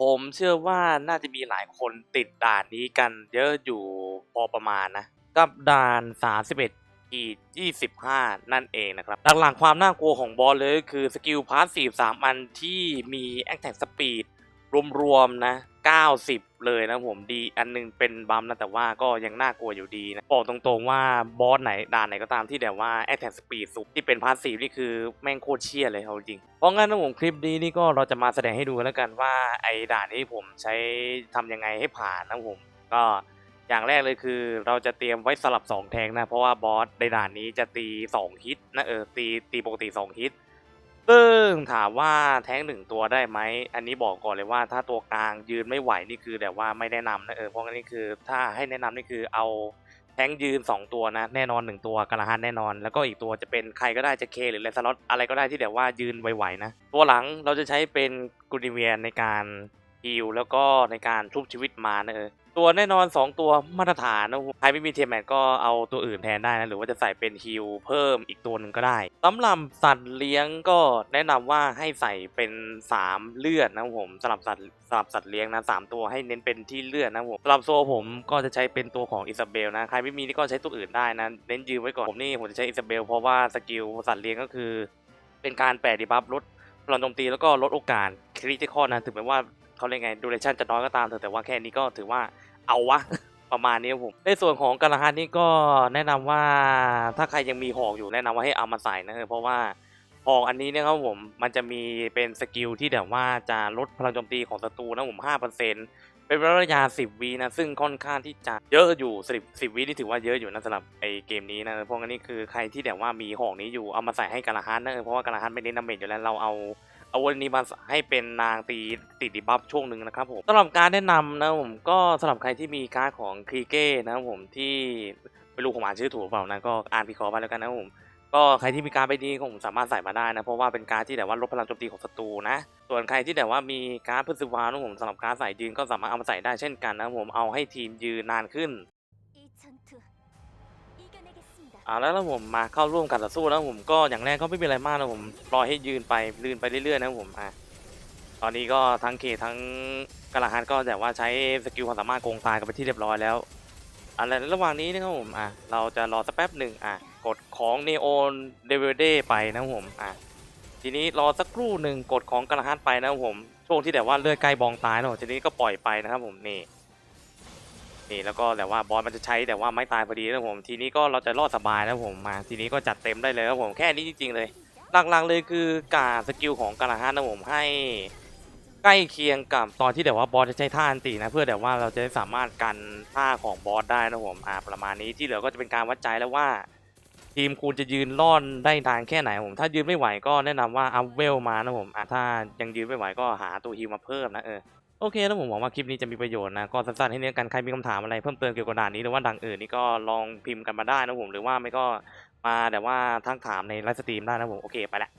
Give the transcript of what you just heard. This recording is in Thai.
ผมเชื่อว่าน่าจะมีหลายคนติดด่านนี้กันเยอะอยู่พอประมาณนะ กับด่าน 31ขีด25 นั่นเองนะครับ หลักๆความน่ากลัวของบอสเลยคือสกิลพาร์ท43 อันที่มีแอคแท็กสปีดรวมๆนะ 90 เลยนะผมดีอันหนึงเป็นบัมนะแต่ว่าก็ยังน่ากลัวอยู่ดีนะบอกตรงๆว่าบอสไหนด่านไหนก็ตามที่แบบว่าแอคแทกสปีดสูงที่เป็นพาสซีฟนี่คือแม่งโคตรเชี่ยเลยเอาจริง เพราะงั้นนะผมคลิปนี้นี่ก็เราจะมาแสดงให้ดูกันแล้วกันว่าไอ้ด่านนี้ผมใช้ทำยังไงให้ผ่านนะผมก็อย่างแรกเลยคือเราจะเตรียมไว้สลับ 2 แทงนะ เพราะว่าบอสในด่านนี้จะตี 2 ฮิตนะเออตีตีปกติ 2 ฮิต ซึ่งถามว่าแท้งหนึ่งตัวได้ไหม อันนี้บอกก่อนเลยว่าถ้าตัวกลางยืนไม่ไหวนี่คือแบบว่าไม่แนะนำนะเออ เพราะงั้นนี่คือถ้าให้แนะนำนี่คือเอาแท้งยืน 2 ตัวนะ แน่นอน 1 ตัวกระหันแน่นอน แล้วก็อีกตัวจะเป็นใครก็ได้จะเคหรือเลนสล็อตอะไรก็ได้ที่แบบว่ายืนไหวๆนะ ตัวหลังเราจะใช้เป็นกูดิเวียนในการฮิลแล้วก็ในการชุบชีวิตมานะเออ ตัวแน่นอน 2 ตัวมาตรฐานนะใครไม่มีเทมแมทก็เอาตัวอื่นแทนได้นะ หรือว่าจะใส่เป็นฮิลเพิ่มอีกตัวหนึ่งก็ได้สำหรับสัตว์เลี้ยงก็แนะนำว่าให้ใส่เป็น 3 เลือดนะครับผมสำหรับสัตว์สำหรับสัตว์เลี้ยงนะสามตัวให้เน้นเป็นที่เลือดนะครับผมสำหรับโซผมก็จะใช้เป็นตัวของอิซาเบลนะใครไม่มีนี่ก็ใช้ตัวอื่นได้นะเน้นยืมไว้ก่อนผมนี่ผมจะใช้อิซาเบลเพราะว่าสกิลสัตว์เลี้ยงก็คือ เป็นการแปะดีบัฟลดพลังโจมตีแล้วก็ลดโอกาสคริติคอลนะถึงแม้ว่า เขาเรียกไงดูเรชั่นจะน้อยก็ตามเถอะแต่ว่าแค่นี้ก็ถือว่าเอาวะประมาณนี้ครับผมในส่วนของกระหันนี่ก็แนะนำว่าถ้าใครยังมีหอกอยู่แนะนำว่าให้เอามาใส่นะเพราะว่าหอกอันนี้เนี่ยครับผมมันจะมีเป็นสกิลที่แบบว่าจะลดพลังโจมตีของศัตรูนะผม5%เป็นระยะ10วินะซึ่งค่อนข้างที่จะเยอะอยู่10 10วินี่ถือว่าเยอะอยู่นะสำหรับไอเกมนี้นะเพราะงั้นนี่คือใครที่แบบว่ามีหอกนี้อยู่เอามาใส่ให้กระหันนะเพราะว่ากระหันไม่เน้นดาเมจอยู่แล้วเราเอา อาวันนี้มาให้เป็นนางตีติดดีบัฟช่วงหนึ่งนะครับผมสำหรับการแนะนำนะผมก็สำหรับใครที่มีการ์ดของครีเก้นะครับผมที่ไม่รู้ผมอ่านชื่อถูกเปล่านะก็อ่านพิคราะห์ไปแล้วกันนะครับผมก็ใครที่มีการ์ดใบนี้ก็ผมสามารถใส่มาได้นะ เพราะว่าเป็นการ์ดที่แบบว่าลดพลังโจมตีของศัตรูนะ ส่วนใครที่แบบว่ามีการ์ดพื้นสิวานะผมสำหรับการ์ดใส่ยืนก็สามารถเอามาใส่ได้เช่นกันนะผมเอาให้ทีมยืนนานขึ้น เอาแล้วนะผมมาเข้าร่วมการต่อสู้แล้วผมก็อย่างแรกก็ไม่มีอะไรมากนะผมรอให้ยืนไปยืนไปเรื่อยๆนะผมอะตอนนี้ก็ทั้งเคทั้งกระหันก็แต่ว่าใช้สกิลความสามารถโกงตายกันไปที่เรียบร้อยแล้วอะไรระหว่างนี้นะครับผมอะเราจะรอสักแป๊บหนึ่งอะกดของ Neon d e v i d e ไปนะผมอะทีนี้รอสักครู่หนึ่งกดของกระหันไปนะผมช่วงที่แบบว่าเลือดใกล้บองตายนะทีนี้ก็ปล่อยไปนะครับผมนี่ นี่แล้วก็แต่ว่าบอสมันจะใช้แต่ว่าไม่ตายพอดีนะผมทีนี้ก็เราจะรอดสบายแล้วผมมาทีนี้ก็จัดเต็มได้เลยครับผมแค่นี้จริงๆเลย หลักๆเลยคือการสกิลของกาลาฮันนะผมให้ใกล้เคียงกับตอนที่แต่ว่าบอสจะใช้ท่าอันตีนะเพื่อแต่ว่าเราจะสามารถกันท่าของบอสได้นะผมอ่าประมาณนี้ที่เหลือก็จะเป็นการวัดใจแล้วว่า ทีมคุณจะยืนร่อนได้นานแค่ไหนผม ถ้ายืนไม่ไหวก็แนะนำว่าอัพเวลมานะผมอ่าถ้ายังยืนไม่ไหวก็หาตัวฮิวมาเพิ่มนะเออ โอเคแล้วผมหวังว่าคลิปนี้จะมีประโยชน์นะ ก็สั้นๆให้เนี้ยกันใครมีคำถามอะไรเพิ่มเติมเกี่ยวกับด่านนี้หรือว่าด่านอื่นนี่ก็ลองพิมพ์กันมาได้นะผมหรือว่าไม่ก็มาแต่ว่าทักถามในไลฟ์สตรีมได้นะผมโอเคไปละ